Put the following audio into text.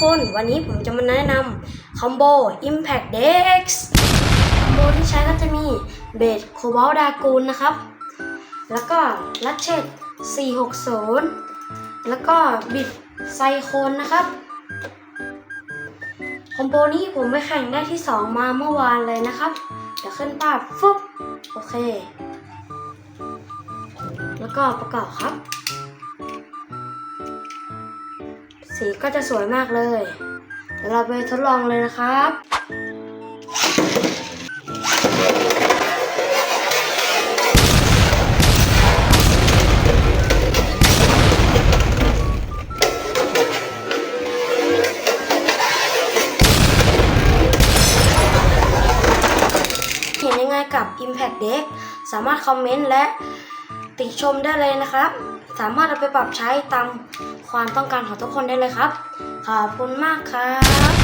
คนวันนี้ผมจะมาแนะนำคอมโบ Impact Dex คอมโบที่ใช้ก็จะมีเบสโคบอลดากูนนะครับ แล้วก็ลัชเชต460 แล้วก็บิดไซโคนนะครับ คอมโบนี้ผมไปแข่งได้ที่ 2 มาเมื่อวานเลยนะครับ เดี๋ยวขึ้นภาพฟึบโอเค แล้วก็ประกอบครับ สีก็จะสวยมากเลย เดี๋ยวเราไปทดลองเลยนะครับเห็นยังไงกับ Impact Deck สามารถคอมเมนต์และติชมได้เลยนะครับ สามารถเอาไปปรับใช้ตามความต้องการของทุกคนได้เลยครับ ขอบคุณมากครับ